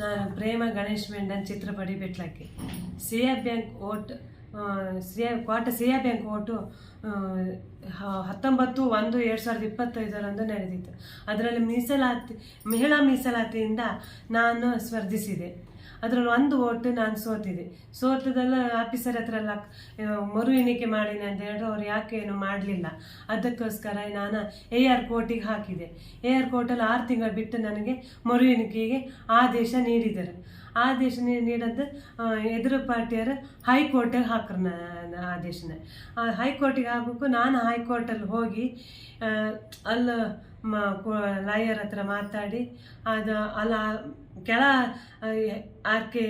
ನಾನು ಪ್ರೇಮ ಗಣೇಶ್ ಮೆಂಡನ್ ಚಿತ್ರಪಡಿ ಬೆಟ್ಲಕ್ಕೆ CA bank vote CA quota CA bank vote ಹತ್ತೊಂಬತ್ತು, ಒಂದು, ಎರಡು ಸಾವಿರದ ಇಪ್ಪತ್ತೈದರಂದು ನಡೆದಿತ್ತು ಅದರಲ್ಲಿ ಮೀಸಲಾತಿ, ಮಹಿಳಾ ಮೀಸಲಾತಿಯಿಂದ ನಾನು ಸ್ಪರ್ಧಿಸಿದೆ. ಅದರಲ್ಲಿ ಒಂದು ಓಟು ನಾನು ಸೋತಿದೆ. ಸೋತದಲ್ಲ ಆಫೀಸರ್ ಹತ್ರ ಎಲ್ಲ ಮರು ಎಣಿಕೆ ಮಾಡಿನಿ ಅಂತ ಹೇಳಿದ್ರೆ ಅವ್ರು ಯಾಕೆ ಏನು ಮಾಡಲಿಲ್ಲ? ಅದಕ್ಕೋಸ್ಕರ ನಾನು ಎ ಆರ್ ಕೋರ್ಟಿಗೆ ಹಾಕಿದೆ. ಎ ಆರ್ ಕೋರ್ಟಲ್ಲಿ ಆರು ತಿಂಗಳು ಬಿಟ್ಟು ನನಗೆ ಮರು ಎಣಿಕೆಗೆ ಆದೇಶ ನೀಡಿದರು. ಆದೇಶ ನೀಡೋದು ಎದುರು ಪಾರ್ಟಿಯರು ಹೈಕೋರ್ಟಿಗೆ ಹಾಕ್ರು ನಾನು ಆದೇಶನ. ಹೈಕೋರ್ಟಿಗೆ ಹಾಕಬೇಕು ನಾನು ಹೈಕೋರ್ಟಲ್ಲಿ ಹೋಗಿ ಅಲ್ಲಿ ಮ ಲಾಯರ್ ಹತ್ರ ಮಾತಾಡಿ, ಅದು, ಅಲ್ಲ ಕೆಳ ಆರ್ ಕೆ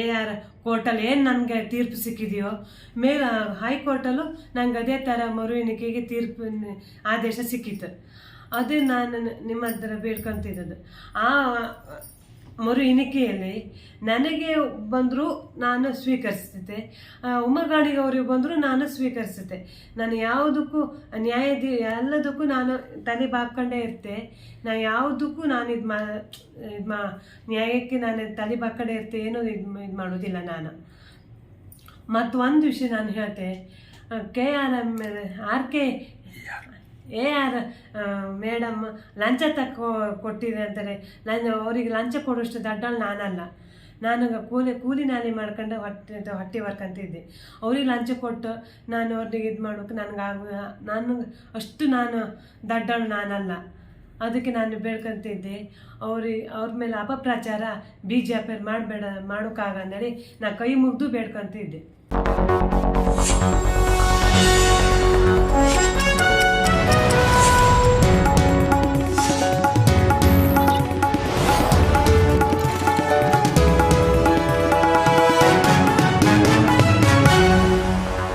ಎ ಆರ್ ಕೋರ್ಟಲ್ಲಿ ಏನು ನನಗೆ ತೀರ್ಪು ಸಿಕ್ಕಿದೆಯೋ, ಮೇಲೆ ಹೈಕೋರ್ಟಲ್ಲೂ ನಂಗೆ ಅದೇ ಥರ ಮರು ಎಣಿಕೆಗೆ ತೀರ್ಪು, ಆದೇಶ ಸಿಕ್ಕಿತ್ತು. ಅದೇ ನಾನು ನಿಮ್ಮ ಹತ್ರ ಬೇಡ್ಕೊತಿದ್ದದ್ದು. ಆ ಮರು ಎಣಿಕೆಯಲ್ಲಿ ನನಗೆ ಬಂದರೂ ನಾನು ಸ್ವೀಕರಿಸ್ತಿದ್ದೆ. ಉಮರ್ ಅವ್ರಿಗೆ ಬಂದರೂ ನಾನು ಸ್ವೀಕರಿಸುತ್ತೆ ನಾನು ಯಾವುದಕ್ಕೂ ನ್ಯಾಯದಿ, ಎಲ್ಲದಕ್ಕೂ ನಾನು ತಲೆ ಬಾಕೊಂಡೇ ಇರ್ತೆ. ನಾನು ಯಾವುದಕ್ಕೂ ನಾನು ಇದು ಮಾ ಇದು ಮಾ, ನ್ಯಾಯಕ್ಕೆ ನಾನು ತಲೆ ಬಾಕೊಂಡೇ ಇರ್ತೆ, ಏನು ಇದು ಇದು ಮಾಡೋದಿಲ್ಲ ನಾನು. ಮತ್ತು ಒಂದು ವಿಷಯ ನಾನು ಹೇಳ್ತೆ. K R M, R K A R madam, ಲಂಚ ತಕ್ಕೊ, ಕೊಟ್ಟಿದೆ ಅಂತಾರೆ. ನಾನು ಅವರಿಗೆ ಲಂಚ ಕೊಡೋಷ್ಟು ದಡ್ಡಲ್ಲಿ ನಾನಲ್ಲ. ನಾನು ಕೂಲಿ ಕೂಲಿ ನಾಲಿ ಮಾಡ್ಕೊಂಡು ಹೊಟ್ಟೆ ಹೊಟ್ಟೆ ಬರ್ಕಂತಿದ್ದೆ ಅವ್ರಿಗೆ ಲಂಚ ಕೊಟ್ಟು ನಾನು ಅವ್ರಿಗೆ ಇದು ಮಾಡೋಕೆ ನನಗಾಗ ನಾನು ಅಷ್ಟು ನಾನು ದಡ್ಡಳು ನಾನಲ್ಲ. ಅದಕ್ಕೆ ನಾನು ಬೇಡ್ಕೊಂತಿದ್ದೆ. ಅವ್ರಿಗೆ ಅವ್ರ ಮೇಲೆ ಅಪಪ್ರಚಾರ ಬಿ ಜೆ ಪಿ ಮಾಡಬೇಡ, ಮಾಡೋಕ್ಕಾಗಂದೇಳಿ ನಾನು ಕೈ ಮುಗಿದು ಬೇಡ್ಕೊಂತಿದ್ದೆ.